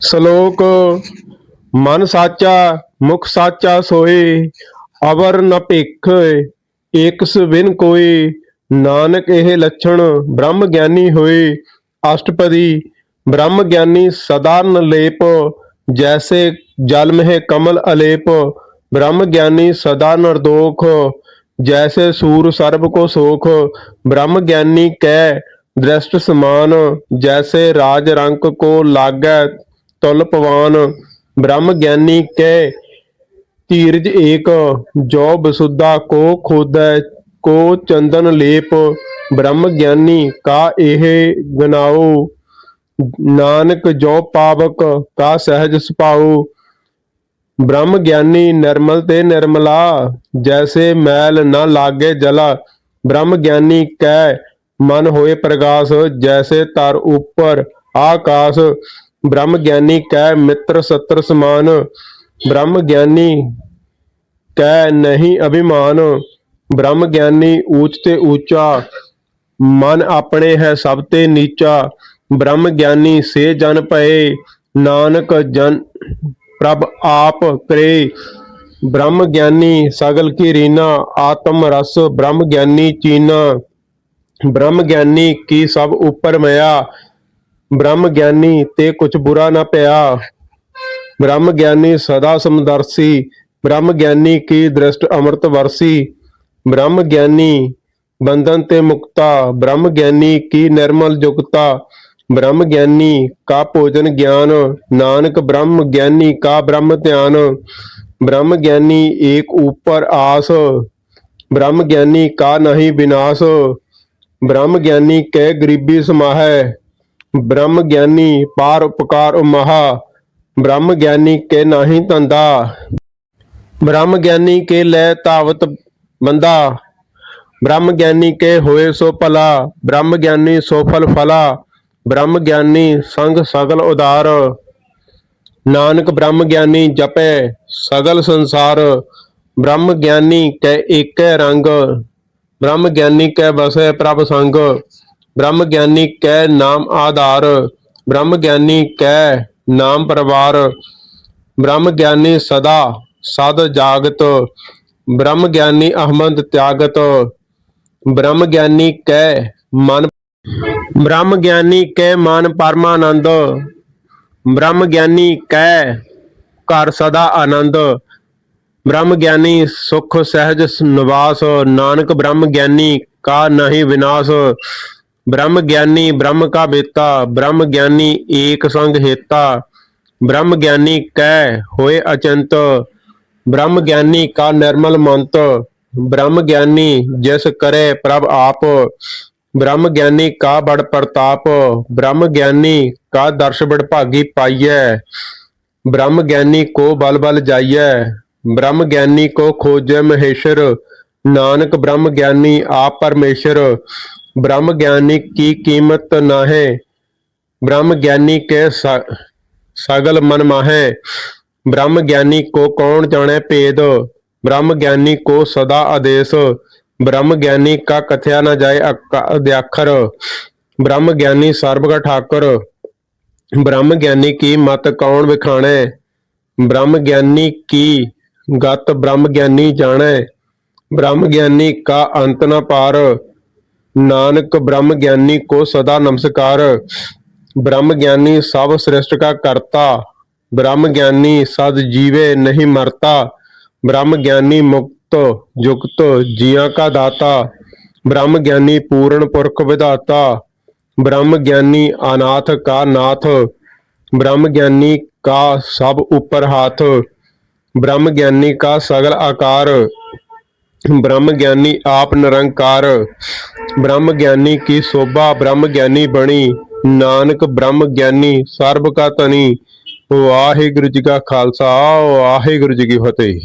ਸ਼ਲੋਕ, ਮਨ ਸਾਚਾ, ਮੁਖ ਸਾਚਾ ਸੋਏ, ਅਵਰ ਨ ਭਿਖ, ਏਕਸ ਬਿਨ ਕੋਈ, ਨਾਨਕ ਇਹ ਲੱਛਣ ਬ੍ਰਹਮ ਗਿਆਨੀ ਹੋਏ। ਅਸ਼ਟਪਦੀ, ਬ੍ਰਹਮ ਗਿਆਨੀ ਸਦਾ ਨਲੇਪ ਜੈਸੇ ਜਲ ਮਹਿ ਕਮਲ ਅਲੇਪ, ਬ੍ਰਹਮ ਗਿਆਨੀ ਸਦਾ ਨਿਰਦੋਖ ਜੈਸੇ ਸੂਰ ਸਰਬ ਕੋ ਸੋਖ, ਬ੍ਰਹਮ ਗਿਆਨੀ ਕੈ ਦ੍ਰਿਸ਼ਟ ਸਮਾਨ, ਜੈਸੇ ਰਾਜ ਰੰਕ ਕੋ ਲਾਗੈ ਤੁਲ ਪਵਾਨ, ਬ੍ਰਹਮ ਗਿਆਨੀ ਕੈ ਧੀਰਜ ਏਕ ਜੋ ਬਸੁੱਧਾ ਕੋ ਖੋਦੈ, ਕੋ ਚੰਦਨ ਲੇਪ, ਬ੍ਰਹਮ ਗਿਆਨੀ ਕਾ ਇਹ ਗਨਾਓ, ਨਾਨਕ ਜੋ ਪਾਵਕ ਕਾ ਸਹਿਜ ਸੁਭਾਉ ਬ੍ਰਹਮ ਗਿਆਨੀ ਨਿਰਮਲ ਤੇ ਨਿਰਮਲਾ, ਜੈਸੇ ਮੈਲ ਨਾ ਲਾਗੇ ਜਲਾ। ਬ੍ਰਹਮ ਗਿਆਨੀ ਕੈ ਮਨ ਹੋਏ ਪ੍ਰਗਾਸ, ਜੈਸੇ ਤਰ ਉਪਰ ਆਕਾਸ। ਬ੍ਰਹਮ ਗਿਆਨੀ ਕੈ ਮਿੱਤਰ ਸਤਰ ਸਮਾਨ ਬ੍ਰਹਮ ਗਿਆਨੀ ਕੈ ਨਹੀਂ ਅਭਿਮਾਨ ਬ੍ਰਹਮ ਗਿਆਨੀ ਊਚ ਤੇ ਊਚਾ, ਮਨ ਆਪਣੇ ਹੈ ਸਭ ਤੇ ਨੀਚਾ ਬ੍ਰਹਮ ਗਿਆਨੀ ਸੇ ਜਨ ਭਏ, ਨਾਨਕ ਜਨ ਪ੍ਰਭ ਆਪ ਕਰੇ। ਬ੍ਰਹਮ ਗਿਆਨੀ ਸਗਲ ਕੀ ਰੀਨਾ, ਆਤਮ ਰਸ ਬ੍ਰਹਮ ਗਿਆਨੀ ਚੀਨਾ ਬ੍ਰਹਮ ਗਿਆਨੀ ਕੀ ਸਭ ਉੱਪਰ ਮਿਆ ਬ੍ਰਹਮ ਗਿਆਨੀ ਤੇ ਕੁਛ ਬੁਰਾ ਨਾ ਪਿਆ ਬ੍ਰਹਮ ਗਿਆਨੀ ਸਦਾ ਸਮਦਰਸੀ ਬ੍ਰਹਮ ਗਿਆਨੀ ਕੀ ਦ੍ਰਿਸ਼ਟ ਅੰਮ੍ਰਿਤ ਵਰਸੀ ਬ੍ਰਹਮ ਗਿਆਨੀ ਬੰਧਨ ਤੇ ਮੁਕਤਾ ਬ੍ਰਹਮ ਗਿਆਨੀ ਕੀ ਨਿਰਮਲ ਜੁਗਤਾ ਬ੍ਰਹਮ ਗਿਆਨੀ ਕਾ ਭੋਜਨ ਗਿਆਨ ਨਾਨਕ ਬ੍ਰਹਮ ਗਿਆਨੀ ਕਾ ਬ੍ਰਹਮ ਧਿਆਨ ਬ੍ਰਹਮ ਗਿਆਨੀ ਏਕ ਉਪਰ ਆਸ ਬ੍ਰਹਮ ਗਿਆਨੀ ਕਾ ਨਹੀਂ ਵਿਨਾਸ਼ ਬ੍ਰਹਮ ਗਿਆਨੀ ਕੈ ਗਰੀਬੀ ਸਮਾਹੈ ਬ੍ਰਹਮ ਗਿਆਨੀ ਪਾਰ ਉਪਕਾਰ ਮਹਾ। ਬ੍ਰਹਮ ਗਿਆਨੀ ਕੇ ਨਹੀਂ ਧੰਦਾ। ਬ੍ਰਹਮ ਗਿਆਨੀ ਕੇ ਲੈ ਧਾਵਤ ਬੰਦਾ। ਬ੍ਰਹਮ ਗਿਆਨੀ ਕੇ ਹੋਏ ਸੋ ਭਲਾ। ਬ੍ਰਹਮ ਗਿਆਨੀ ਸੋ ਫਲ ਫਲਾ। ਬ੍ਰਹਮ ਗਿਆਨੀ ਸੰਗ ਸਗਲ ਉਦਾਰ ਨਾਨਕ ਬ੍ਰਹਮ ਗਿਆਨੀ ਜਪੈ ਸਗਲ ਸੰਸਾਰ। ਬ੍ਰਹਮ ਗਿਆਨੀ ਕੈ ਏਕੈ ਰੰਗ। ਬ੍ਰਹਮ ਗਿਆਨੀ ਕੈ ਵਸੈ ਪ੍ਰਭ ਸੰਗ। ਬ੍ਰਹਮ ਗਿਆਨੀ ਕੈ ਨਾਮ ਆਧਾਰ ਬ੍ਰਹਮ ਗਿਆਨੀ ਕੈ ਨਾਮ ਪਰਵਾਰ ਬ੍ਰਹਮ ਗਿਆਨੀ ਸਦਾ ਸਦ ਜਾਗਤ ਬ੍ਰਹਮ ਗਿਆਨੀ ਅਹਮਦ ਤਿਆਗਤ ਬ੍ਰਹਮ ਗਿਆਨੀ ਕੈ ਮਨ ਬ੍ਰਹਮ ਗਿਆਨੀ ਕੈ ਮਨ ਪਰਮਾਨੰਦ ਬ੍ਰਹਮ ਗਿਆਨੀ ਕੈ ਘਰ ਸਦਾ ਆਨੰਦ ਬ੍ਰਹਮ ਗਿਆਨੀ ਸੁਖ ਸਹਿਜ ਨਿਵਾਸ, ਨਾਨਕ ਬ੍ਰਹਮ ਗਿਆਨੀ ਕਾ ਨਹੀਂ ਵਿਨਾਸ਼ ਬ੍ਰਹਮ ਗਿਆਨੀ, ਬ੍ਰਹਮ ਕਾ ਬੇਤਾ, ਬ੍ਰਹਮ ਗਿਆਨੀ ਏਕ ਸੰਗ ਹੇਤਾ, ਬ੍ਰਹਮ ਗਿਆਨੀ ਕਹਿ ਹੋਏ ਅਚੰਤ, ਬ੍ਰਹਮ ਗਿਆਨੀ ਕਾ ਨਿਰਮਲ ਮੰਤ, ਬ੍ਰਹਮ ਗਿਆਨੀ ਜਿਸ ਕਰੇ ਪ੍ਰਭ ਆਪ, ਬ੍ਰਹਮ ਗਿਆਨੀ ਕਾ ਬੜ ਪ੍ਰਤਾਪ, ਬ੍ਰਹਮ ਗਿਆਨੀ ਕਾ ਦਰਸ਼ ਬੜ ਭਾਗੀ ਪਾਈਐ, ਬ੍ਰਹਮ ਗਿਆਨੀ ਕੋ ਬਲ ਬਲ ਜਾਈਐ, ਬ੍ਰਹਮ ਗਿਆਨੀ ਕੋ ਖੋਜੈ ਮਹੇਸ਼ਰ, ਨਾਨਕ ਬ੍ਰਹਮ ਗਿਆਨੀ ਆਪ ਪਰਮੇਸ਼ਰ ਬ੍ਰਹਮ ਗਿਆਨੀ ਕੀ ਕੀਮਤ ਨਾਹਿ ਬ੍ਰਹਮ ਗਿਆਨੀ ਕੇ ਸ- ਸਗਲ ਮਨ ਮਾਹੈ ਬ੍ਰਹਮ ਗਿਆਨੀ ਕੋ ਕੌਣ ਜਾਣੈ ਭੇਦ ਬ੍ਰਹਮ ਗਿਆਨੀ ਕੋ ਸਦਾ ਆਦੇਸ਼ ਬ੍ਰਹਮ ਗਿਆਨੀ ਕਾ ਕਥਿਆ ਨ ਜਾਏ ਅਕ- ਅਧਿਆਖਰ ਬ੍ਰਹਮ ਗਿਆਨੀ ਸਰਬ ਕਾ ਠਾਕੁਰ ਬ੍ਰਹਮ ਗਿਆਨੀ ਕੀ ਮਤ ਕੌਣ ਵਿਖਾਣੈ ਬ੍ਰਹਮ ਗਿਆਨੀ ਕੀ ਗਤ ਬ੍ਰਹਮ ਗਿਆਨੀ ਜਾਣੈ ਬ੍ਰਹਮ ਗਿਆਨੀ ਕਾ ਅੰਤ ਨ ਪਾਰ ਨਾਨਕ ਬ੍ਰਹਮ ਗਿਆਨੀ ਕੋ ਸਦਾ ਨਮਸਕਾਰ। ਬ੍ਰਹਮ ਗਿਆਨੀ ਸਭ ਸ੍ਰਿਸ਼ਟ ਕਾ ਕਰਤਾ। ਬ੍ਰਹਮ ਗਿਆਨੀ ਸਦ ਜੀਵੇ ਨਹੀਂ ਮਰਤਾ। ਬ੍ਰਹਮ ਗਿਆਨੀ ਮੁਕਤ ਜੁਗਤ ਜੀਆਂ ਕਾ ਦਾਤਾ। ਬ੍ਰਹਮ ਗਿਆਨੀ ਪੂਰਨ ਪੁਰਖ ਵਿਧਾਤਾ। ਬ੍ਰਹਮ ਗਿਆਨੀ ਅਨਾਥ ਕਾ ਨਾਥ। ਬ੍ਰਹਮ ਗਿਆਨੀ ਕਾ ਸਭ ਉੱਪਰ ਹਾਥ। ਬ੍ਰਹਮ ਗਿਆਨੀ ਕਾ ਸਗਲ ਆਕਾਰ। ਬ੍ਰਹਮ ਗਿਆਨੀ ਆਪ ਨਿਰੰਕਾਰ। ਬ੍ਰਹਮ ਗਿਆਨੀ ਕੀ ਸੋਭਾ ਬ੍ਰਹਮ ਗਿਆਨੀ ਬਣੀ, ਨਾਨਕ ਬ੍ਰਹਮ ਗਿਆਨੀ ਸਰਬ ਕਾ ਧਨੀ ਵਾਹਿਗੁਰੂ ਜੀ ਕਾ ਖਾਲਸਾ ਵਾਹਿਗੁਰੂ ਜੀ ਕੀ ਫਤਿਹ।